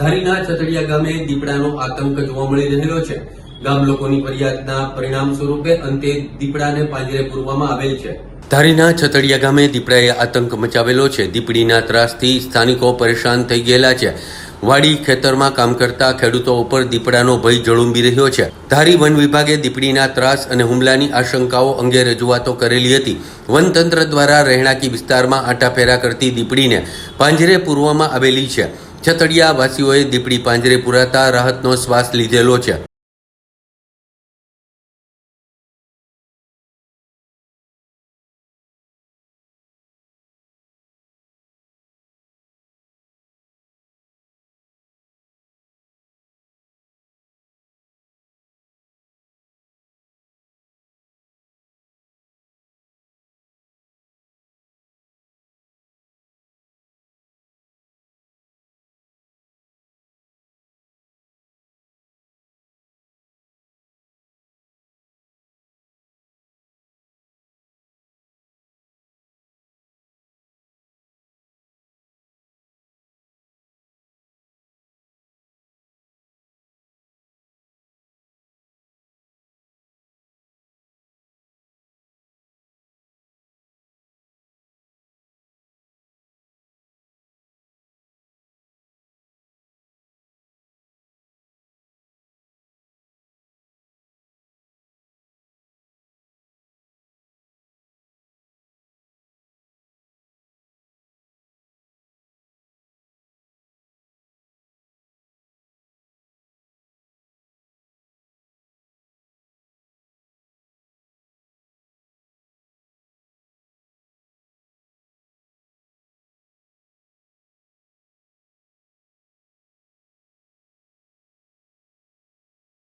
ધારીના છતડિયા ગામે દીપડાનો આતંક જોવા મળી રહેલો છે. ગામ લોકોની ફરિયાદના પરિણામ સ્વરૂપે અંતે દીપડાને પાંજરે પૂરવામાં આવેલ છે. ધારીના છતડિયા ગામે દીપડાએ આતંક મચાવેલો છે. દીપડીના ત્રાસથી સ્થાનિકો પરેશાન થઈ ગયેલા છે. વાડી ખેતરમાં કામ કરતા ખેડૂતો ઉપર દીપડાનો ભય જળુંબી રહ્યો છે. ધારી વન વિભાગે દીપડીના ત્રાસ અને હુમલાની આશંકાઓ અંગે રજૂઆતો કરેલી હતી. વનતંત્ર દ્વારા રહેણાંકી વિસ્તારમાં આટાફેરા કરતી દીપડીને પાંજરે પૂરવામાં આવેલી છે. છતડિયા વાસીઓએ દીપડી પાંજરે પુરાતા રાહતનો શ્વાસ લીધેલો છે.